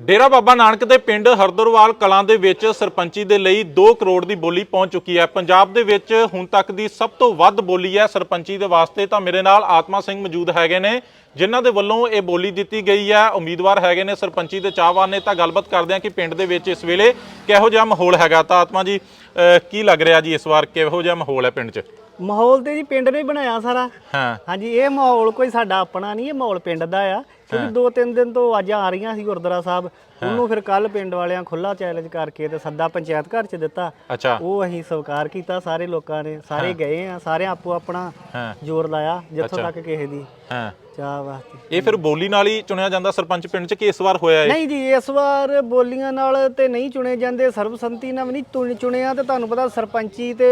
ਡੇਰਾ ਬਾਬਾ ਨਾਨਕ ਦੇ ਪਿੰਡ ਹਰਦਰਵਾਲ ਕਲਾਂ ਦੇ ਵਿੱਚ ਸਰਪੰਚੀ ਦੇ ਲਈ 2 ਕਰੋੜ ਦੀ ਬੋਲੀ ਪਹੁੰਚ ਚੁੱਕੀ ਹੈ। ਪੰਜਾਬ ਦੇ ਵਿੱਚ ਹੁਣ ਤੱਕ ਦੀ ਸਭ ਤੋਂ ਵੱਧ ਬੋਲੀ ਹੈ ਸਰਪੰਚੀ ਦੇ ਵਾਸਤੇ ਤਾਂ ਮੇਰੇ ਨਾਲ ਆਤਮਾ ਸਿੰਘ ਮੌਜੂਦ ਹੈਗੇ ਨੇ, ਜਿਨ੍ਹਾਂ ਦੇ ਵੱਲੋਂ ਇਹ ਬੋਲੀ ਦਿੱਤੀ ਗਈ ਹੈ। ਉਮੀਦਵਾਰ ਹੈਗੇ ਨੇ ਸਰਪੰਚੀ ਦੇ ਚਾਹਵਾਨ ਨੇ ਤਾਂ ਗੱਲਬਾਤ ਕਰਦੇ ਹਾਂ ਕਿ ਪਿੰਡ ਦੇ ਵਿੱਚ ਇਸ ਵੇਲੇ ਕਿਹੋ ਜਿਹਾ ਮਾਹੌਲ ਹੈਗਾ। ਤਾਂ ਆਤਮਾ ਜੀ ਕੀ ਲੱਗ ਰਿਹਾ ਜੀ ਇਸ ਵਾਰ? ਕਿਹੋ ਜਿਹਾ ਮਾਹੌਲ ਹੈ ਪਿੰਡ 'ਚ? ਮਾਹੌਲ ਤੇ ਜੀ ਪਿੰਡ ਨੇ ਹੀ ਬਣਾਇਆ ਸਾਰਾ। ਹਾਂ। ਹਾਂਜੀ ਇਹ ਮਾਹੌਲ ਕੋਈ ਸਾਡਾ ਆਪਣਾ ਨਹੀਂ ਇਹ ਮਾਹੌਲ ਪਿੰਡ ਦਾ ਆ। ਕਿਉਂਕਿ ਦੋ ਤਿੰਨ ਦਿਨ ਤੋਂ ਆਵਾਜ਼ਾਂ ਆ ਰਹੀਆਂ ਸੀ ਗੁਰਦੁਆਰਾ ਸਾਹਿਬ। ਉਹਨੂੰ ਫਿਰ ਕੱਲ ਪਿੰਡ ਵਾਲਿਆਂ ਖੁੱਲਾ ਚੈਲੰਜ ਕਰਕੇ ਤੇ ਸੱਦਾ ਪੰਚਾਇਤ ਘਰ ਚ ਦਿੱਤਾ। ਅੱਛਾ। ਉਹ ਅਸੀਂ ਸਵੀਕਾਰ ਕੀਤਾ ਸਾਰੇ ਲੋਕਾਂ ਨੇ ਸਾਰੇ ਗਏ ਆ ਸਾਰੇ ਆਪੋ ਆਪਣਾ ਹਾਂ। ਜ਼ੋਰ ਲਾਇਆ ਜਿੱਥੋਂ ਤੱਕ ਕਿਸੇ ਦੀ। ਹਾਂ। ਚਾਹ ਵਾਸਤੇ। ਇਹ ਫਿਰ ਬੋਲੀ ਨਾਲ ਹੀ ਚੁਣਿਆ ਜਾਂਦਾ ਸਰਪੰਚ ਪਿੰਡ 'ਚ ਕਿ ਇਸ ਵਾਰ ਹੋਇਆ ਇਹ? ਨਹੀਂ ਜੀ ਇਸ ਵਾਰ ਬੋਲੀਆਂ ਨਾਲ ਤੇ ਨਹੀਂ ਚੁਣੇ ਜਾਂਦੇ ਸਰਬਸੰਮਤੀ ਨਾਲ ਨਹੀਂ ਚੁਣ- ਚੁਣਿਆ ਤੇ ਤੁਹਾਨੂੰ ਪਤਾ ਸਰਪੰਚੀ ਤੇ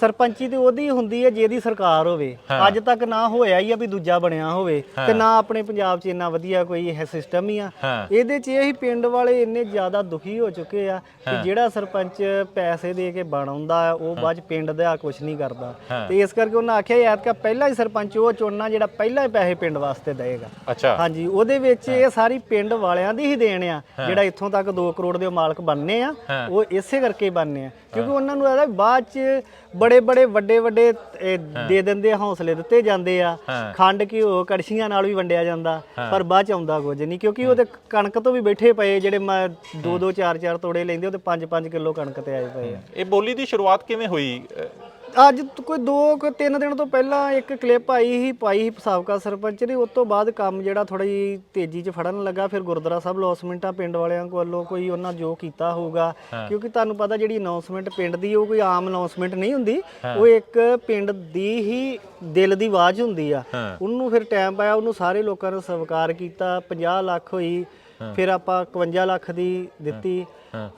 ਸਰਪੰਚੀ ਤੇ ਉਹਦੀ ਹੁੰਦੀ ਹੈ ਜਿਹਦੀ ਸਰਕਾਰ ਹੋਵੇ। ਅੱਜ ਤੱਕ ਨਾ ਹੋਇਆ ਹੀ ਆ ਵੀ ਦੂਜਾ ਬਣਿਆ ਹੋਵੇ ਤੇ ਨਾ ਆਪਣੇ ਪੰਜਾਬ 'ਚ ਇੰਨਾ ਵਧੀਆ ਕੋਈ ਇਹ ਸਿਸਟਮ ਹੀ ਆ। ਇਹਦੇ 'ਚ ਇਹ ਪਿੰਡ ਵਾਲੇ ਇੰਨੇ ਜ਼ਿਆਦਾ ਦੁਖੀ ਹੋ ਚੁੱਕੇ ਆ ਕਿ ਜਿਹੜਾ ਸਰਪੰਚ ਪੈਸੇ ਦੇ ਕੇ ਬਣਾਉਂਦਾ ਉਹ ਬਾਅਦ ਪਿੰਡ ਦਾ ਕੁਝ ਨਹੀਂ ਕਰਦਾ। ਤੇ ਇਸ ਕਰਕੇ ਉਹਨਾਂ ਆਖਿਆ ਯਾਰ ਕਿ ਪਹਿਲਾ ਹੀ ਸਰਪੰਚ ਉਹ ਚੁਣਨਾ ਜਿਹੜਾ ਪਹਿਲਾਂ ਹੀ ਪੈਸੇ ਪਿੰਡ ਵਾਸਤੇ ਅੱਛਾ। ਹਾਂਜੀ ਉਹਦੇ ਵਿੱਚ ਇਹ ਸਾਰੀ ਪਿੰਡ ਵਾਲਿਆਂ ਦੀ ਹੀ ਦੇਣ ਆ। ਜਿਹੜਾ ਇੱਥੋਂ ਤੱਕ 2 ਕਰੋੜ ਦੇ ਮਾਲਕ ਬਣਨੇ ਆ ਉਹ ਇਸੇ ਕਰਕੇ ਬਣਨੇ ਆ। ਕਿਉਂਕਿ ਉਹਨਾਂ ਨੂੰ ਇਹਦਾ ਬਾਅਦ ਚ ਬੜੇ ਬੜੇ ਵੱਡੇ ਵੱਡੇ ਇਹ ਦੇ ਦਿੰਦੇ ਆ, ਹੌਸਲੇ ਦਿੱਤੇ ਜਾਂਦੇ ਆ। ਖੰਡ ਘਿਓ ਕੜਛੀਆਂ ਨਾਲ ਵੀ ਵੰਡਿਆ ਜਾਂਦਾ ਪਰ ਬਾਅਦ ਚ ਆਉਂਦਾ ਕੁਝ ਨਹੀਂ ਕਿਉਂਕਿ ਉਹਦੇ ਕਣਕ ਤੋਂ ਵੀ ਬੈਠੇ ਪਏ ਜਿਹੜੇ ਮੈਂ ਦੋ ਦੋ ਚਾਰ ਚਾਰ ਤੋੜੇ ਲੈਂਦੇ ਉਹ ਤੇ 5 5 ਕਿਲੋ ਕਣਕ ਤੇ ਆਏ ਪਏ ਆ। ਇਹ ਬੋਲੀ ਦੀ ਸ਼ੁਰੂਆਤ ਕਿਵੇਂ ਹੋਈ? ਅਹ, ਅੱਜ ਕੋਈ 2 ਕੁ 3 ਦਿਨ ਤੋਂ ਪਹਿਲਾਂ ਇੱਕ ਕਲਿੱਪ ਆਈ ਸੀ ਪਾਈ ਸੀ ਸਾਬਕਾ ਸਰਪੰਚ ਨੇ ਉਸ ਤੋਂ ਬਾਅਦ ਕੰਮ ਜਿਹੜਾ ਥੋੜਾ ਜੀ ਤੇਜ਼ੀ 'ਚ ਫੜਨ ਲੱਗਾ ਫਿਰ ਗੁਰਦੁਆਰਾ ਸਾਹਿਬ ਲੌਸਮੈਂਟਾਂ ਪਿੰਡ ਵਾਲਿਆਂ ਵੱਲੋਂ ਕੋਈ ਉਹਨਾਂ ਜੋ ਕੀਤਾ ਹੋਊਗਾ ਕਿਉਂਕਿ ਤੁਹਾਨੂੰ ਪਤਾ ਜਿਹੜੀ ਅਨਾਉਂਸਮੈਂਟ ਪਿੰਡ ਦੀ ਉਹ ਕੋਈ ਆਮ ਅਨਾਉਂਸਮੈਂਟ ਨਹੀਂ ਹੁੰਦੀ ਉਹ ਇੱਕ ਪਿੰਡ ਦੀ ਹੀ ਦਿਲ ਦੀ ਆਵਾਜ਼ ਹੁੰਦੀ ਆ। ਉਹਨੂੰ ਫਿਰ ਟਾਈਮ ਪਾਇਆ ਉਹਨੂੰ ਸਾਰੇ ਲੋਕਾਂ ਨੇ ਸਵੀਕਾਰ ਕੀਤਾ 50 ਲੱਖ ਹੋਈ ਫਿਰ ਆਪਾਂ 51 ਲੱਖ ਦੀ ਦਿੱਤੀ।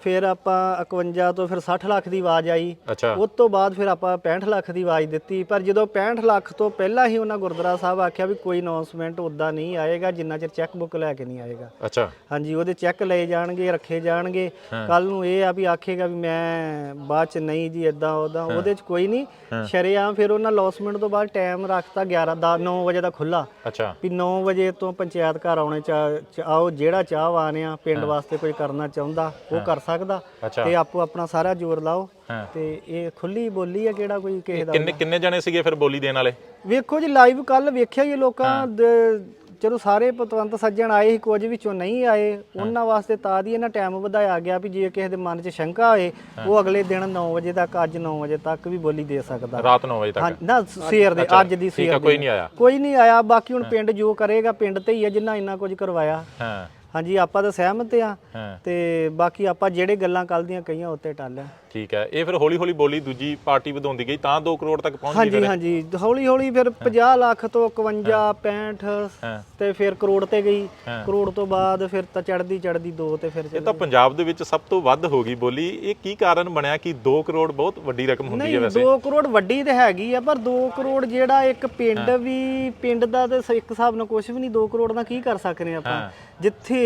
ਫਿਰ ਆਪਾਂ 51 ਤੋਂ ਫਿਰ 60 ਲੱਖ ਦੀ ਆਵਾਜ਼ ਆਈ। ਉਸ ਤੋਂ ਬਾਅਦ ਫਿਰ ਆਪਾਂ 65 ਲੱਖ ਦੀ ਆਵਾਜ਼ ਦਿੱਤੀ। ਪਰ ਜਦੋਂ 65 ਲੱਖ ਤੋਂ ਪਹਿਲਾਂ ਹੀ ਉਹਨਾਂ ਗੁਰਦੁਆਰਾ ਸਾਹਿਬ ਆਖਿਆ ਵੀ ਕੋਈ ਅਨਾਉਂਸਮੈਂਟ ਉਦਾਂ ਨਹੀਂ ਆਏਗਾ ਜਿੰਨਾ ਚਿਰ ਚੈੱਕ ਬੁੱਕ ਲੈ ਕੇ ਨਹੀਂ ਆਏਗਾ। ਅੱਛਾ। ਹਾਂਜੀ ਉਹਦੇ ਚੈੱਕ ਲਏ ਜਾਣਗੇ ਰੱਖੇ ਜਾਣਗੇ। ਕੱਲ ਨੂੰ ਇਹ ਆ ਵੀ ਆਖੇਗਾ ਵੀ ਮੈਂ ਬਾਅਦ ਚ ਨਹੀਂ ਜੀ ਇਦਾਂ ਉਦਾਂ ਉਹਦੇ ਚ ਕੋਈ ਨਹੀਂ। ਸ਼ਰੇਆਮ ਫਿਰ ਉਹਨਾਂ ਲੌਸਮੈਂਟ ਤੋਂ ਬਾਅਦ ਟਾਈਮ ਰੱਖਤਾ 11 ਦਾ 9 ਵਜੇ ਦਾ ਖੁੱਲਾ ਅੱਛਾ। ਵੀ 9 ਵਜੇ ਤੋਂ ਪੰਚਾਇਤ ਘਰ ਆਉਣੇ ਚਾ- ਚ ਆਓ ਜਿਹੜਾ ਚਾਹਵਾਨ ਆ ਪਿੰਡ ਵਾਸਤੇ ਕੋਈ ਕਰਨਾ ਚਾਹੁੰਦਾ ਉਹ ਕਰ ਸਕਦਾ। ਅੱਛਾ। ਤੇ ਆਪੋ ਆਪਣਾ ਸਾਰਾ ਜ਼ੋਰ ਲਾਓ। ਹਾਂ। ਤੇ ਇਹ ਖੁੱਲੀ ਬੋਲੀ ਆ ਕਿਹੜਾ ਕੋਈ ਕਿਸੇ ਦਾ ਕਿੰਨੇ ਕਿੰਨੇ ਜਣੇ ਸੀਗੇ ਫਿਰ ਬੋਲੀ ਦੇਣ ਵਾਲੇ? ਵੇਖੋ ਜੀ ਲਾਈਵ ਕੱਲ ਵੇਖਿਆ ਹੀ ਲੋਕਾਂ ਦੇ- ਚਲੋ ਸਾਰੇ ਪਤਵੰਤ ਸੱਜਣ ਆਏ ਸੀ ਕੁਝ ਵਿੱਚੋਂ ਨਹੀਂ ਆਏ। ਉਹਨਾਂ ਵਾਸਤੇ ਤਾਂ ਦੀ ਇਹਨਾਂ ਟਾਈਮ ਵਧਾਇਆ ਗਿਆ ਵੀ ਜੇ ਕਿਸੇ ਦੇ ਮਨ 'ਚ ਸ਼ੰਕਾ ਹੋਏ ਉਹ ਅਗਲੇ ਦਿਨ 9 ਵਜੇ ਤੱਕ ਅੱਜ 9 ਵਜੇ ਤੱਕ ਵੀ ਬੋਲੀ ਦੇ ਸਕਦਾ। ਰਾਤ 9 ਵਜੇ ਹਾਂ ਤੱਕ ਨਾ ਸਵੇਰ ਦੇ ਅੱਜ ਦੀ ਠੀਕ ਸਵੇਰ ਆ ਦੀ। ਕੋਈ ਨਹੀਂ ਆਇਆ। ਕੋਈ ਨਹੀਂ ਆਇਆ ਬਾਕੀ ਹੁਣ ਪਿੰਡ ਜੋ ਕਰੇਗਾ ਪਿੰਡ ਤੇ ਹੀ ਆ ਜਿੰਨਾ ਇੰਨਾ ਕੁਝ ਕਰਵਾਇਆ। ਹਾਂ। ਹਾਂਜੀ ਆਪਾਂ ਤਾਂ ਸਹਿਮਤ ਆ। ਹਾਂ। ਤੇ ਬਾਕੀ ਆਪਾਂ ਜਿਹੜੇ ਗੱਲਾਂ ਕੱਲ ਦੀਆਂ ਕਹੀਆਂ ਉੱਤੇ ਟਾਲਿਆ ਠੀਕ ਹੈ ਇਹ ਫਿਰ ਹੌਲੀ ਹੌਲੀ ਬੋਲੀ ਦੂਜੀ ਪਾਰਟੀ ਵਧਾਉਂਦੀ ਗਈ ਤਾਂ 2 ਕਰੋੜ ਤੱਕ ਪਹੁੰਚ ਗਈ ਹਾਂਜੀ ਹਾਂਜੀ। ਹੌਲੀ ਹੌਲੀ ਫਿਰ 50 ਲੱਖ ਤੋਂ 51 65 ਹਾਂ। ਤੇ ਫਿਰ ਕਰੋੜ ਤੇ ਗਈ। ਕਰੋੜ ਤੋਂ ਬਾਅਦ ਫਿਰ ਤਾਂ ਚੜਦੀ ਚੜਦੀ ਦੋ ਤੇ ਫਿਰ ਇਹ ਤਾਂ ਪੰਜਾਬ ਦੇ ਵਿੱਚ ਸਭ ਤੋਂ ਵੱਧ ਹੋ ਗਈ ਬੋਲੀ। ਇਹ ਕੀ ਕਾਰਨ ਬਣਿਆ ਕਿ 2 ਕਰੋੜ ਬਹੁਤ ਵੱਡੀ ਰਕਮ ਹੁੰਦੀ ਹੈ ਨਹੀਂ ਵੈਸੇ? 2 ਕਰੋੜ ਵੱਡੀ ਤੇ ਹੈਗੀ ਆ ਪਰ 2 ਕਰੋੜ ਜਿਹੜਾ ਇੱਕ ਪਿੰਡ ਵੀ ਪਿੰਡ ਦਾ ਤੇ ਇੱਕ ਹਿਸਾਬ ਨਾਲ ਕੁਝ ਵੀ ਨਹੀਂ 2 ਕਰੋੜ ਦਾ ਕੀ ਕਰ ਸਕਦੇ ਆ ਆਪਾਂ ਜਿੱਥੇ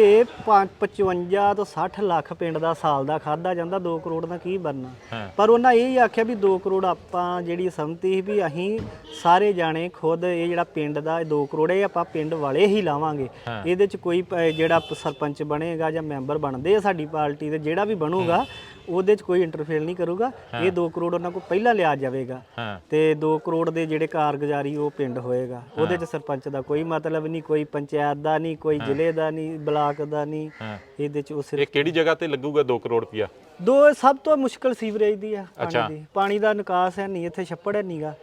55 ਤੋਂ 60 ਲੱਖ ਪਿੰਡ ਦਾ ਸਾਲ ਦਾ ਖਾਦਾ ਜਾਂਦਾ 2 ਕਰੋੜ ਦਾ ਕੀ ਬਣਨਾ। ਪਰ ਉਹਨਾਂ ਇਹ ਹੀ ਆਖਿਆ ਵੀ 2 ਕਰੋੜ ਆਪਾਂ ਜਿਹੜੀ ਸੰਮਤੀ ਸੀ ਵੀ ਅਸੀਂ ਸਾਰੇ ਜਾਣੇ ਖੁਦ ਇਹ ਜਿਹੜਾ ਪਿੰਡ ਦਾ 2 ਕਰੋੜ ਇਹ ਆਪਾਂ ਪਿੰਡ ਵਾਲੇ ਹੀ ਲਾਵਾਂਗੇ। ਇਹਦੇ ਚ ਕੋਈ ਜਿਹੜਾ ਸਰਪੰਚ ਬਣੇਗਾ ਜਾਂ ਮੈਂਬਰ ਬਣਦੇ ਆ ਸਾਡੀ ਪਾਰਟੀ ਦੇ ਜਿਹੜਾ ਵੀ ਬਣੂਗਾ ਉਹਦੇ ਚ ਕੋਈ ਇੰਟਰਫੇਅਰ ਨਹੀਂ ਕਰੂਗਾ। ਇਹ 2 ਕਰੋੜ ਉਹਨਾਂ ਕੋਲ ਪਹਿਲਾਂ ਲਿਆ ਜਾਵੇਗਾ। ਤੇ 2 ਕਰੋੜ ਦੇ ਜਿਹੜੇ ਕਾਰਗੁਜ਼ਾਰੀ ਉਹ ਪਿੰਡ ਹੋਏਗਾ। ਉਹਦੇ ਚ ਸਰਪੰਚ ਦਾ ਕੋਈ ਮਤਲਬ ਨਹੀਂ ਕੋਈ ਪੰਚਾਇਤ ਦਾ ਨਹੀਂ ਕੋਈ ਜ਼ਿਲ੍ਹੇ ਦਾ ਨਹੀਂ ਬਲਾਕ ਦਾ ਨਹੀਂ। ਇਹਦੇ ਚ ਉਹ ਸਿਰਫ ਇਹ ਕਿਹੜੀ ਜਗ੍ਹਾ ਤੇ ਲੱਗੂਗਾ 2 ਕਰੋੜ ਰੁਪਿਆ ਦੋ ਸਭ ਤੋਂ ਮੁਸ਼ਕਲ ਸੀਵਰੇਜ ਦੀ ਆ ਪਾਣੀ ਦੀ। ਪਾਣੀ ਦਾ ਨਿਕਾਸ ਹੈ ਨਹੀਂ ਇੱਥੇ ਛੱਪੜ ਹੈ ਨਹੀਂਗਾ।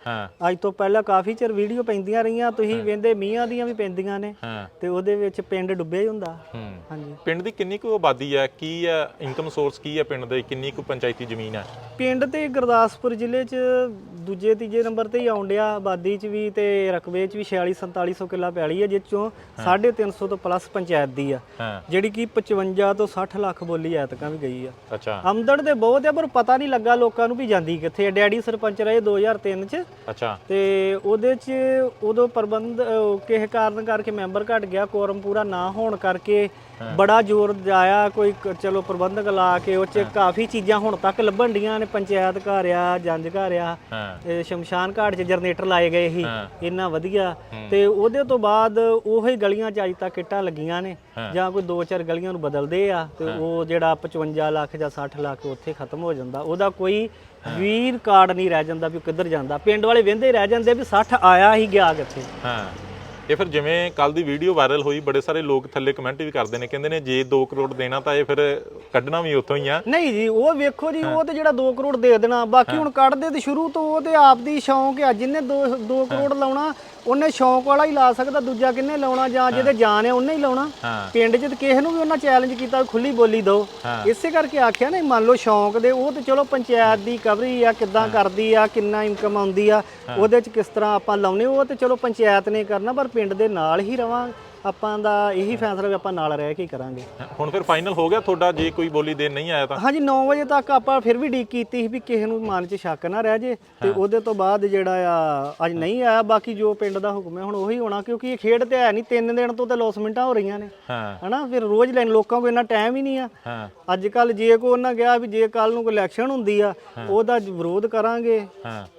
ਅੱਜ ਤੋਂ ਪਹਿਲਾਂ ਕਾਫੀ ਚਿਰ ਵੀਡੀਓ ਪੈਂਦੀਆਂ ਰਹੀਆਂ ਤੁਸੀਂ ਵੇਂਦੇ ਮੀਂਹਾਂ ਦੀਆਂ ਵੀ ਪੈਂਦੀਆਂ ਨੇ। ਤੇ ਉਹਦੇ ਵਿੱਚ ਪਿੰਡ ਡੁੱਬਿਆ ਹੀ ਹੁੰਦਾ। ਹਾਂਜੀ। ਪਿੰਡ ਦੀ ਕਿੰਨੀ ਕੁ ਆਬਾਦੀ ਹੈ? ਕੀ ਹੈ? ਇਨਕਮ ਸੋਰਸ ਕੀ ਹੈ ਪਿੰਡ ਦੇ? ਕਿੰਨੀ ਕੁ ਪੰਚਾਇਤੀ ਜ਼ਮੀਨ ਹੈ ਪਿੰਡ ਤੇ ਗੁਰਦਾਸਪੁਰ ਜ਼ਿਲ੍ਹੇ 'ਚ ਦੂਜੇ ਤੀਜੇ ਨੰਬਰ ਤੇ ਹੀ ਆਉਂਦਿਆ ਆਬਾਦੀ 'ਚ ਵੀ ਤੇ ਰਕਬੇ 'ਚ ਵੀ 46 4700 ਕਿੱਲਾ ਪੈਲੀ ਹੈ। ਜਿਸ ਚੋਂ 350 ਤੋਂ ਪਲੱਸ ਪੰਚਾਇਤ ਦੀ ਆ। ਜਿਹੜੀ ਕਿ 55 ਤੋਂ 60 ਲੱਖ ਬੋਲੀ ਐਤਕਾਂ ਵੀ ਗਈ ਆ। ਅੱਛਾ। ਆਮਦਨ ਤੇ ਬਹੁਤ ਆ ਪਰ ਪਤਾ ਨਹੀਂ ਲੱਗਾ ਲੋਕਾਂ ਨੂੰ ਵੀ ਜਾਂਦੀ ਕਿੱਥੇ ਆ। ਡੈਡੀ ਸਰਪੰਚ ਰਹੇ 2003 ਚ। ਅੱਛਾ। ਤੇ ਉਹਦੇ ਚ ਉਦੋਂ ਪ੍ਰਬੰਧ ਕਿਸੇ ਕਾਰਨ ਕਰਕੇ ਮੈਂਬਰ ਘਟ ਗਿਆ ਕੋਰਮ ਪੂਰਾ ਨਾ ਹੋਣ ਕਰਕੇ ਬੜਾ ਜ਼ੋਰ ਜਾਇਆ ਕੋਈ ਕ- ਚਲੋ ਪ੍ਰਬੰਧਕ ਲਾ ਕੇ ਉਹ ਚ ਕਾਫੀ ਚੀਜ਼ਾਂ ਹੁਣ ਤੱਕ ਲੱਭਣ ਡੀਆਂ ਨੇ ਪੰਚਾਇਤ ਘਰ ਆ ਜੰਜ ਘਰ ਆ ਹਾਂ। ਸ਼ਮਸ਼ਾਨ ਘਾਟ 'ਚ ਜਨਰੇਟਰ ਲਾਏ ਗਏ ਸੀ। ਇੰਨਾ ਵਧੀਆ। ਤੇ ਉਹਦੇ ਤੋਂ ਬਾਅਦ ਉਹੀ ਗਲੀਆਂ 'ਚ ਅੱਜ ਤੱਕ ਇੱਟਾਂ ਲੱਗੀਆਂ ਨੇ ਜਾਂ ਕੋਈ ਦੋ ਚਾਰ ਗਲੀਆਂ ਨੂੰ ਬਦਲਦੇ ਆ ਤੇ ਉਹ ਜਿਹੜਾ 55 ਲੱਖ ਜਾਂ 60 ਲੱਖ ਉੱਥੇ ਖਤਮ ਹੋ ਜਾਂਦਾ। ਉਹਦਾ ਕੋਈ ਵੀਰ ਕਾਰਡ ਨਹੀਂ ਰਹਿ ਜਾਂਦਾ ਵੀ ਉਹ ਕਿੱਧਰ ਜਾਂਦਾ। ਪਿੰਡ ਵਾਲੇ ਵਹਿੰਦੇ ਰਹਿ ਜਾਂਦੇ ਵੀ 60 ਆਇਆ ਹੀ ਗਿਆ ਕਿੱਥੇ ਹਾਂ। ਇਹ ਫਿਰ ਜਿਵੇਂ ਕੱਲ ਦੀ ਵੀਡੀਓ ਵਾਇਰਲ ਹੋਈ ਬੜੇ ਸਾਰੇ ਲੋਕ ਥੱਲੇ ਕਮੈਂਟ ਵੀ ਕਰਦੇ ਨੇ ਕਹਿੰਦੇ ਨੇ ਜੇ 2 ਕਰੋੜ ਦੇਣਾ ਤਾਂ ਇਹ ਫਿਰ ਕੱਢਣਾ ਵੀ ਉੱਥੋਂ ਹੀ ਆ। ਨਹੀਂ ਜੀ ਉਹ ਵੇਖੋ ਜੀ ਉਹ ਤੇ ਜਿਹੜਾ 2 ਕਰੋੜ ਦੇ ਦੇਣਾ ਬਾਕੀ ਹੁਣ ਕੱਢਦੇ ਤੇ ਸ਼ੁਰੂ ਤੋਂ ਉਹ ਤੇ ਆਪ ਦੀ ਸ਼ੌਂਕ ਆ ਜਿੰਨੇ 2 2 ਕਰੋੜ ਲਾਉਣਾ ਉਹਨੇ ਸ਼ੌਂਕ ਵਾਲਾ ਹੀ ਲਾ ਸਕਦਾ ਦੂਜਾ ਕਿੰਨੇ ਲਾਉਣਾ ਜਾਂ ਜਿਹਦੇ ਜਾਨ ਹੈ ਉਹਨੇ ਹੀ ਲਾਉਣਾ। ਹਾਂ। ਪਿੰਡ 'ਚ ਤੇ ਕਿਸੇ ਨੂੰ ਵੀ ਉਹਨਾਂ ਚੈਲੰਜ ਕੀਤਾ ਵੀ ਖੁੱਲੀ ਬੋਲੀ ਦਿਓ। ਇਸੇ ਕਰਕੇ ਆਖਿਆ ਨਾ ਮੰਨ ਲਓ ਸ਼ੌਂਕ ਦੇ ਉਹ ਤੇ ਚਲੋ ਪੰਚਾਇਤ ਦੀ ਕਵਰੀ ਆ ਕਿੱਦਾਂ ਕਰਦੀ ਆ ਕਿੰਨਾ ਇਨਕਮ ਆਉਂਦੀ ਆ ਉਹਦੇ 'ਚ ਕਿਸ ਤਰ੍ਹਾਂ ਆਪਾਂ ਲਾਉਨੇ ਉਹ ਤੇ ਚਲੋ ਪੰਚਾਇਤ ਨੇ ਕਰਨਾ ਪਰ ਪਿੰਡ ਦੇ ਨਾਲ ਹੀ ਰਵਾਂ ਆਪਾਂ ਦਾ ਇਹੀ ਫੈਸਲਾ ਵੀ ਆਪਾਂ ਨਾਲ ਰਹਿ ਕੇ ਹੀ ਕਰਾਂਗੇ। ਹੁਣ ਫਿਰ ਫਾਈਨਲ ਹੋ ਗਿਆ ਤੁਹਾਡਾ ਜੇ ਕੋਈ ਬੋਲੀ ਦੇਣ ਨਹੀਂ ਆਇਆ ਤਾਂ? ਹਾਂਜੀ 9 ਵਜੇ ਤੱਕ ਆਪਾਂ ਫਿਰ ਵੀ ਡੀਕ ਕੀਤੀ ਸੀ ਵੀ ਕਿਸੇ ਨੂੰ ਮਨ 'ਚ ਸ਼ੱਕ ਨਾ ਰਹਿ ਜੇ। ਤੇ ਉਹਦੇ ਤੋਂ ਬਾਅਦ ਜਿਹੜਾ ਆ ਅੱਜ ਨਹੀਂ ਆਇਆ ਬਾਕੀ ਜੋ ਪਿੰਡ ਦਾ ਹੁਕਮ ਹੈ ਹੁਣ ਉਹੀ ਹੋਣਾ ਕਿਉਂਕਿ ਇਹ ਖੇਡ ਤੇ ਹੈ ਨਹੀਂ। ਤਿੰਨ ਦਿਨ ਤੋਂ ਤੇ ਲੌਸਮੈਂਟਾਂ ਹੋ ਰਹੀਆਂ ਨੇ। ਹਾਂ। ਹਨਾ? ਫਿਰ ਰੋਜ਼ ਲੈਣ ਲੋਕਾਂ ਕੋਲ ਇੰਨਾ ਟਾਈਮ ਹੀ ਨਹੀਂ ਆ। ਹਾਂ। ਅੱਜ ਕੱਲ ਜੇ ਕੋ ਉਹਨਾਂ ਗਿਆ ਵੀ ਜੇ ਕੱਲ ਨੂੰ ਕੋਈ ਇਲੈਕਸ਼ਨ ਹੁੰਦੀ ਆ ਉਹਦਾ ਵਿਰੋਧ ਕਰਾਂਗੇ।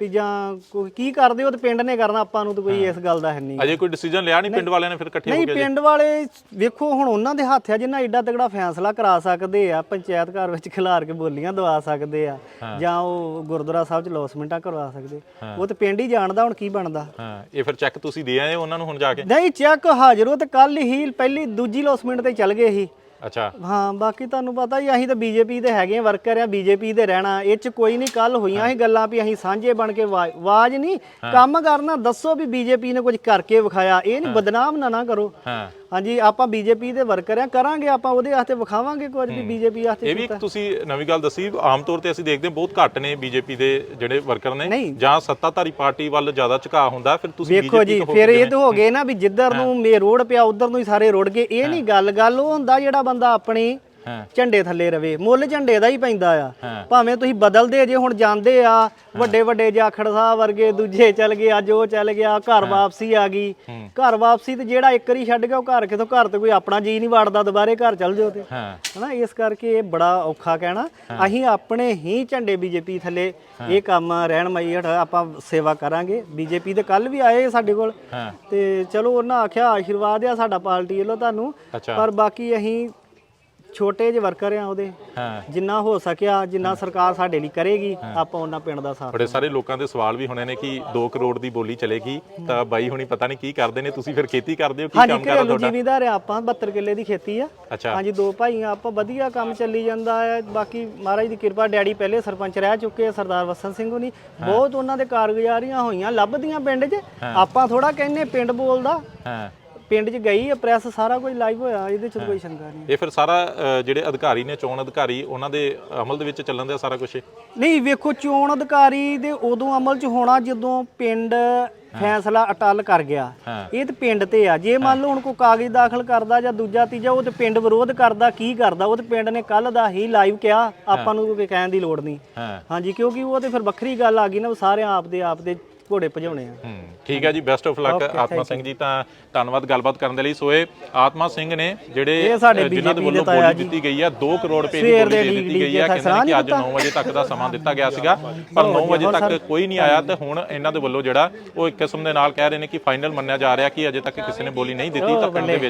ਵੀ ਜਾਂ ਕੋਈ ਕੀ ਕਰਦੇ ਉਹ ਤੇ ਪਿੰਡ ਨੇ ਕਰਨਾ ਆਪਾਂ ਨੂੰ ਤਾਂ ਕੋਈ ਇਸ ਗੱਲ ਦਾ ਹੈ ਨਹੀਂ। ਅਜੇ ਕੋਈ ਡਿਸੀਜਨ ਲਿਆ ਨਹੀਂ ਪਿੰਡ ਵਾਲਿਆਂ ਨੇ ਫਿਰ ਇਕੱਠੇ ਪਿੰਡ ਵਾਲੇ ਵੇਖੋ ਹੁਣ ਉਹਨਾਂ ਦੇ ਹੱਥ ਆ ਜਿੰਨਾ ਏਡਾ ਤਗੜਾ ਫੈਸਲਾ ਕਰਾ ਸਕਦੇ ਆ ਪੰਚਾਇਤ ਘਰ ਵਿੱਚ ਖਿਲਾਰ ਕੇ ਬੋਲੀਆਂ ਦਵਾ ਸਕਦੇ ਆ ਜਾਂ ਉਹ ਗੁਰਦੁਆਰਾ ਸਾਹਿਬ ਚ ਲੌਸਮੈਂਟਾਂ ਕਰਵਾ ਸਕਦੇ। ਉਹ ਤੇ ਪਿੰਡ ਹੀ ਜਾਣਦਾ ਹੁਣ ਕੀ ਬਣਦਾ। ਹਾਂ ਇਹ ਫਿਰ ਚੈੱਕ ਤੁਸੀਂ ਦੇ ਆਏ ਉਹਨਾਂ ਨੂੰ ਹੁਣ ਜਾ ਕੇ? ਨਹੀਂ ਚੈੱਕ ਹਾਜ਼ਰ ਉਹ ਤੇ ਕੱਲ ਹੀ ਪਹਿਲੀ ਦੂਜੀ ਲੌਸਮੈਂਟ ਤੇ ਚੱਲ ਗਏ ਸੀ। ਅੱਛਾ। ਹਾਂ ਬਾਕੀ ਤੁਹਾਨੂੰ ਪਤਾ ਹੀ ਅਸੀਂ ਤਾਂ ਬੀਜੇਪੀ ਦੇ ਹੈਗੇ ਆ ਵਰਕਰ ਆ ਬੀਜੇਪੀ ਦੇ ਰਹਿਣਾ ਇਹ ਚ ਕੋਈ ਨਹੀਂ ਕੱਲ ਹੋਈਆਂ ਸੀ ਗੱਲਾਂ ਵੀ ਅਸੀਂ ਸਾਂਝੇ ਬਣ ਕੇ ਆਵਾ- ਆਵਾਜ਼ ਨਹੀਂ। ਕੰਮ ਕਰਨਾ ਦੱਸੋ ਵੀ ਬੀਜੇਪੀ ਨੇ ਕੁਝ ਕਰਕੇ ਵਿਖਾਇਆ ਇਹ ਨਹੀਂ ਬਦਨਾਮ ਨਾ ਨਾ ਕਰੋ। ਹਾਂ। ਹਾਂਜੀ ਆਪਾਂ ਬੀਜੇਪੀ ਦੇ ਵਰਕਰ ਆ ਕਰਾਂਗੇ ਆਪਾਂ ਉਹਦੇ ਵਾਸਤੇ ਵਿਖਾਵਾਂਗੇ ਕੁਝ ਵੀ ਬੀਜੇਪੀ ਵਾਸਤੇ ਇਹ ਵੀ ਇੱਕ ਤੁਸੀਂ ਨਵੀਂ ਗੱਲ ਦੱਸੀ ਆਮ ਤੌਰ ਤੇ ਅਸੀਂ ਦੇਖਦੇ ਹਾਂ ਬਹੁਤ ਘੱਟ ਨੇ ਬੀਜੇਪੀ ਦੇ ਜਿਹੜੇ ਵਰਕਰ ਨੇ। ਜਾਂ ਸੱਤਾਧਾਰੀ ਪਾਰਟੀ ਵੱਲ ਜ਼ਿਆਦਾ ਝੁਕਾਅ ਹੁੰਦਾ ਫਿਰ ਤੁਸੀਂ ਵੇਖੋ ਜੀ ਫਿਰ ਇਹ ਤਾਂ ਹੋ ਗਏ ਨਾ ਵੀ ਜਿੱਧਰ ਨੂੰ ਮੇ ਰੋਡ ਪਿਆ ਉਧਰ ਨੂੰ ਹੀ ਸਾਰੇ ਰੁੜ ਗਏ। ਇਹ ਨਹੀਂ ਗੱਲ ਗੱਲ ਉਹ ਹੁੰਦਾ ਜਿਹੜਾ ਬੰਦਾ ਆਪਣੀ ਝੰਡੇ ਥੱਲੇ ਰਵੇ। ਮੁੱਲ ਝੰਡੇ ਦਾ ਹੀ ਪੈਂਦਾ ਆ। ਭਾਵੇਂ ਤੁਸੀਂ ਬਦਲਦੇ ਜੇ ਹੁਣ ਜਾਂਦੇ ਆ ਵੱਡੇ ਵੱਡੇ ਜਾਖੜ ਸਾਹਿਬ ਵਰਗੇ ਦੂਜੇ ਚੱਲ ਗਏ ਅੱਜ ਉਹ ਚੱਲ ਗਿਆ ਘਰ ਵਾਪਸੀ ਆ ਗਈ। ਘਰ ਵਾਪਸੀ ਤੇ ਜਿਹੜਾ ਇੱਕ ਵਾਰੀ ਛੱਡ ਗਿਆ ਉਹ ਘਰ ਕਿਥੋਂ ਘਰ ਤੇ ਕੋਈ ਆਪਣਾ ਜੀ ਨਹੀਂ ਵੜਦਾ ਦੁਬਾਰੇ ਘਰ ਚੱਲ ਜਾਓ ਤੇ। ਹਨਾ ਇਸ ਕਰਕੇ ਇਹ ਬੜਾ ਔਖਾ ਕਹਿਣਾ। ਅਸੀਂ ਆਪਣੇ ਹੀ ਝੰਡੇ ਬੀਜੇਪੀ ਥੱਲੇ ਇਹ ਕੰਮ ਰਹਿਣਮਈ ਹੇਠ ਆਪਾਂ ਸੇਵਾ ਕਰਾਂਗੇ। ਬੀਜੇਪੀ ਦੇ ਕੱਲ ਵੀ ਆਏ ਸਾਡੇ ਕੋਲ। ਤੇ ਚਲੋ ਉਹਨਾਂ ਆਖਿਆ ਆਸ਼ੀਰਵਾਦ ਆ ਸਾਡਾ ਪਾਰਟੀ ਵੱਲੋਂ ਤੁਹਾਨੂੰ। ਪਰ ਬਾਕੀ ਅਸੀਂ ਛੋਟੇ ਜਿਹੇ ਵਰਕਰ ਆ ਉਹਦੇ। ਹਾਂ। ਜਿੰਨਾ ਹੋ ਸਕਿਆ ਜਿੰਨਾ ਸਰਕਾਰ ਸਾਡੇ ਲਈ ਕਰੇਗੀ ਆਪਾਂ ਉਹਨਾਂ ਪਿੰਡ ਦਾ ਸਾਥ ਬੜੇ ਸਾਰੇ ਲੋਕਾਂ ਦੇ ਸਵਾਲ ਵੀ ਹੋਣੇ ਨੇ ਕਿ 2 ਕਰੋੜ ਦੀ ਬੋਲੀ ਚਲੇਗੀ ਤਾਂ ਬਾਈ ਹੁਣੀ ਪਤਾ ਨਹੀਂ ਕੀ ਕਰਦੇ ਨੇ ਤੁਸੀਂ ਫਿਰ ਖੇਤੀ ਕਰਦੇ ਹੋ ਕੀ ਕੰਮ ਕਰਦਾ ਘਰੇਲੂ ਤੁਹਾਡਾ? ਜ਼ਿਮੀਂਦਾਰ ਆ ਆਪਾਂ 72 ਕਿੱਲੇ ਦੀ ਖੇਤੀ ਆ। ਹਾਂਜੀ ਦੋ ਭਾਈ ਆ ਆਪਾਂ ਵਧੀਆ ਕੰਮ ਚੱਲੀ ਜਾਂਦਾ ਹੈ ਬਾਕੀ ਮਹਾਰਾਜ ਦੀ ਕਿਰਪਾ ਡੈਡੀ ਪਹਿਲੇ ਸਰਪੰਚ ਰਹਿ ਚੁੱਕੇ ਆ ਸਰਦਾਰ ਵਸਨ ਸਿੰਘ ਹੁਣੀ। ਬਹੁਤ ਉਹਨਾਂ ਦੇ ਕਾਰਗੁਜ਼ਾਰੀਆਂ ਹੋਈਆਂ ਲੱਭਦੀਆਂ ਪਿੰਡ 'ਚ। ਆਪਾਂ ਥੋੜਾ ਕਹਿੰਨੇ ਪਿੰਡ ਬੋਲਦਾ। ਹਾਂ। ਪਿੰਡ 'ਚ ਗਈ ਆ ਪ੍ਰੈਸ ਸਾਰਾ ਕੁਝ ਲਾਈਵ ਹੋਇਆ ਇਹਦੇ 'ਚ ਕੋਈ ਸ਼ੰਕਾ ਨਹੀਂ। ਇਹ ਫਿਰ ਸਾਰਾ ਅ, ਜਿਹੜੇ ਅਧਿਕਾਰੀ ਨੇ ਚੋਣ ਅਧਿਕਾਰੀ ਉਹਨਾਂ ਦੇ ਅਮਲ ਦੇ ਵਿੱਚ ਚੱਲਣ ਦਾ ਸਾਰਾ ਕੁਝ ਨਹੀਂ ਵੇਖੋ ਚੋਣ ਅਧਿਕਾਰੀ ਦੇ ਉਦੋਂ ਅਮਲ 'ਚ ਹੋਣਾ ਜਦੋਂ ਪਿੰਡ ਫੈਸਲਾ ਅਟਲ ਕਰ ਗਿਆ। ਹਾਂ। ਇਹ ਤੇ ਪਿੰਡ ਤੇ ਆ। ਜੇ ਮੰਨ ਲਓ ਹੁਣ ਕੋਈ ਕਾਗਜ਼ ਦਾਖਲ ਕਰਦਾ ਜਾਂ ਦੂਜਾ ਤੀਜਾ ਉਹ ਤੇ ਪਿੰਡ ਵਿਰੋਧ ਕਰਦਾ ਕੀ ਕਰਦਾ? ਉਹ ਤੇ ਪਿੰਡ ਨੇ ਕੱਲ ਦਾ ਹੀ ਲਾਈਵ ਕਿਹਾ ਆਪਾਂ ਨੂੰ ਕੋਈ ਕਹਿਣ ਦੀ ਲੋੜ ਨਹੀਂ। ਹਾਂ। ਹਾਂਜੀ ਕਿਉਂਕਿ ਉਹ ਤੇ ਫਿਰ ਵੱਖਰੀ ਗੱਲ ਆ ਗਈ ਨਾ ਉਹ ਸਾਰੇ ਆਪ ਦੇ ਆਪ ਦੇ ਘੋੜੇ ਭਜਾਉਣੇ ਆ ਹੂੰ ਠੀਕ ਹੈ ਜੀ ਬੈਸਟ ਆਫ ਲੱਕ ਆਤਮਾ ਸਿੰਘ ਜੀ ਤਾਂ ਧੰਨਵਾਦ ਗੱਲਬਾਤ ਕਰਨ ਦੇ ਲਈ ਸੋਏ ਆਤਮਾ ਸਿੰਘ ਨੇ ਜਿਹੜੇ ਜਿਨ੍ਹਾਂ ਦੇ ਵੱਲੋਂ ਬੋਲੀ। ਦਿੱਤੀ ਗਈ ਹੈ 2 ਕਰੋੜ ਰੁਪਏ ਦੀ ਬੋਲੀ ਦੇ ਦਿੱਤੀ ਗਈ ਹੈ ਕੇ ਕਹਿੰਦੇ ਕਿ ਅੱਜ ਦਿੱਤਾ। 9 ਵਜੇ ਤੱਕ ਦਾ ਸਮਾਂ ਦਿੱਤਾ ਗਿਆ ਸੀਗਾ ਪਰ 9 ਵਜੇ ਤੱਕ ਕੋਈ ਨਹੀਂ ਆਇਆ ਤੇ ਹੁਣ ਇਹਨਾਂ ਦੇ ਵੱਲੋਂ ਜਿਹੜਾ ਉਹ ਇੱਕ ਕਿਸਮ ਦੇ ਨਾਲ ਕਹਿ ਰਹੇ ਨੇ ਕਿ ਫਾਈਨਲ ਮੰਨਿਆ ਜਾ ਰਿਹਾ ਕਿ ਅਜੇ ਤੱਕ ਕਿਸੇ ਨੇ ਬੋਲੀ ਨਹੀਂ ਦਿੱਤੀ ਤਾਂ ਪਿੰਡ ਦੇ ਵਿੱਚ